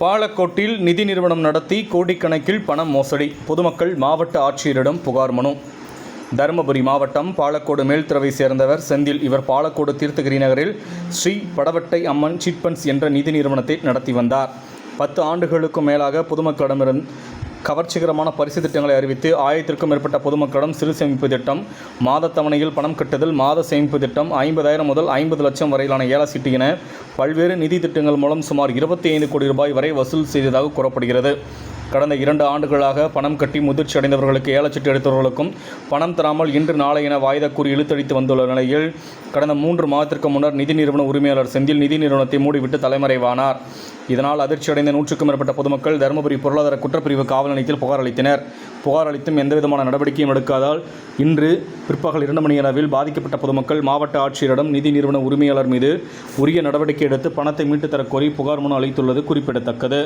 பாலக்கோட்டில் நிதி நிறுவனம் நடத்தி கோடிக்கணக்கில் பணம் மோசடி. பொதுமக்கள் மாவட்ட ஆட்சியரிடம் புகார் மனு. தருமபுரி மாவட்டம் பாலக்கோடு மேல்துறவை சேர்ந்தவர் செந்தில். இவர் பாலக்கோடு தீர்த்தகிரி நகரில் ஸ்ரீ படவட்டை அம்மன் சிட்பன்ஸ் என்ற நிதி நிறுவனத்தை நடத்தி வந்தார். பத்து ஆண்டுகளுக்கும் மேலாக பொதுமக்களிடமிருந்து கவர்ச்சிகரமான பரிசு திட்டங்களை அறிவித்து ஆயிரத்திற்கும் மேற்பட்ட பொதுமக்களிடம் சிறு சேமிப்பு திட்டம். மாத தவணையில் பணம் கட்டுதல் மாத சேமிப்பு திட்டம் ஐம்பதாயிரம் முதல் ஐம்பது லட்சம் வரையிலான ஏல சீட்டு என பல்வேறு நிதி திட்டங்கள் மூலம் சுமார் இருபத்தி ஐந்து கோடி ரூபாய் வரை வசூல் செய்ததாக கூறப்படுகிறது. கடந்த இரண்டு ஆண்டுகளாக பணம் கட்டி முதிர்ச்சி அடைந்தவர்களுக்கு ஏலச்சீட்டு எடுத்தவர்களுக்கும் பணம் தராமல் இன்று நாளை என வாய்தா கூறி இழுத்தடித்து வந்துள்ள நிலையில் கடந்த மூன்று மாதத்திற்கு முன்னர் நிதி நிறுவன உரிமையாளர் செந்தில் நிதி நிறுவனத்தை மூடிவிட்டு தலைமறைவானார். இதனால் அதிர்ச்சியடைந்த நூற்றுக்கும் மேற்பட்ட பொதுமக்கள் தருமபுரி பொருளாதார குற்றப்பிரிவு காவல் நிலையத்தில் புகார் அளித்தனர். புகார் அளித்தும் எந்தவிதமான நடவடிக்கையும் எடுக்காதால் இன்று பிற்பகல் இரண்டு மணி அளவில் பாதிக்கப்பட்ட பொதுமக்கள் மாவட்ட ஆட்சியரிடம் நிதி நிறுவன உரிமையாளர் மீது உரிய நடவடிக்கை எடுத்து பணத்தை மீட்டுத் தரக்கோரி புகார் மனு அளித்துள்ளது குறிப்பிடத்தக்கது.